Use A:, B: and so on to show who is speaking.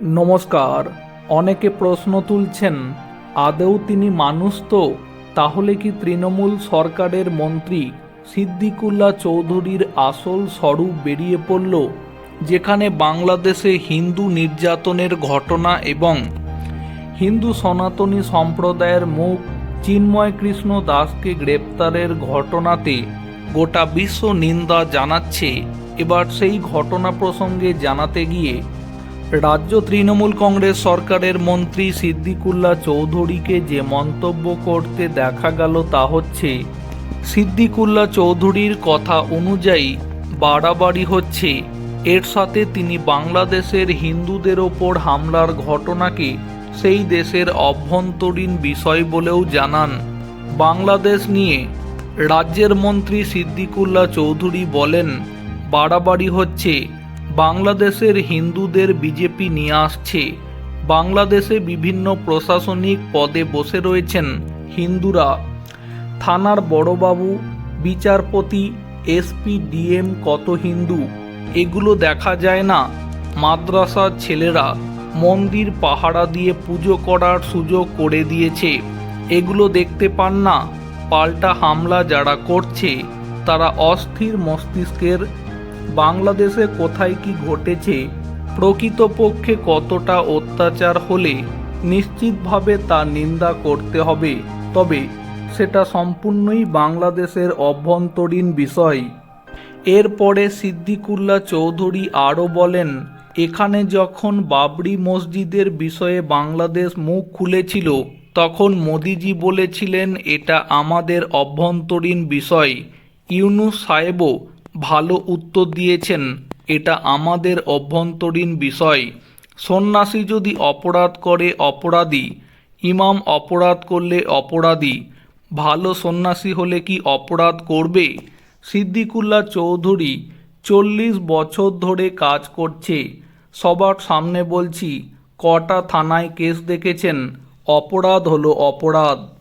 A: নমস্কার, অনেকে প্রশ্ন তুলছেন, আদৌ তিনি মানুষ তো? তাহলে কি তৃণমূল সরকারের মন্ত্রী সিদ্দিকুল্লা চৌধুরীর আসল স্বরূপ বেরিয়ে পড়ল, যেখানে বাংলাদেশে হিন্দু নির্যাতনের ঘটনা এবং হিন্দু সনাতনী সম্প্রদায়ের মুখ চিন্ময় কৃষ্ণ দাসকে গ্রেপ্তারের ঘটনাতে গোটা বিশ্ব নিন্দা জানাচ্ছে। এবার সেই ঘটনা প্রসঙ্গে জানাতে গিয়ে রাজ্য তৃণমূল কংগ্রেস সরকারের মন্ত্রী সিদ্দিকুল্লা চৌধুরীকে যে মন্তব্য করতে দেখা গেল তা হচ্ছে সিদ্দিকুল্লা চৌধুরীর কথা অনুযায়ী বাড়াবাড়ি হচ্ছে। এর সাথে তিনি বাংলাদেশের হিন্দুদের ওপর হামলার ঘটনাকে সেই দেশের অভ্যন্তরীণ বিষয় বলেও জানান। বাংলাদেশ নিয়ে রাজ্যের মন্ত্রী সিদ্দিকুল্লা চৌধুরী বলেন, বাড়াবাড়ি হচ্ছে। বাংলাদেশের হিন্দুদের বিজেপি নিয়ে আসছে। বাংলাদেশে বিভিন্ন প্রশাসনিক পদে বসে রয়েছেন হিন্দুরা। থানার বড়বাবু, বিচারপতি, এসপি, ডিএম কত হিন্দু? এগুলো দেখা যায় না। মাদ্রাসার ছেলেরা মন্দির পাহারা দিয়ে পুজো করার সুযোগ করে দিয়েছে। এগুলো দেখতে পান না। পাল্টা হামলা যারা করছে, তারা অস্থির মস্তিষ্কের বাংলাদেশে কোথায় কি ঘটেছে, প্রকৃতপক্ষে কতটা অত্যাচার হলে নিশ্চিতভাবে তা নিন্দা করতে হবে। তবে সেটা সম্পূর্ণই বাংলাদেশের অভ্যন্তরীণ বিষয়। এরপরে সিদ্দিকুল্লা চৌধুরী আরও বলেন, এখানে যখন বাবরি মসজিদের বিষয়ে বাংলাদেশ মুখ খুলেছিল, তখন মোদিজি বলেছিলেন, এটা আমাদের অভ্যন্তরীণ বিষয়। ইউনুস সাহেবও ভালো উত্তর দিয়েছেন, এটা আমাদের অভ্যন্তরীণ বিষয়। সন্ন্যাসী যদি অপরাধ করে, অপরাধী। ইমাম অপরাধ করলে অপরাধী। ভালো সন্ন্যাসী হলে কি অপরাধ করবে? সিদ্দিকুল্লা চৌধুরী চল্লিশ বছর ধরে কাজ করছে। সবার সামনে বলছি, কটা থানায় কেস দেখেছেন? অপরাধ হলো অপরাধ।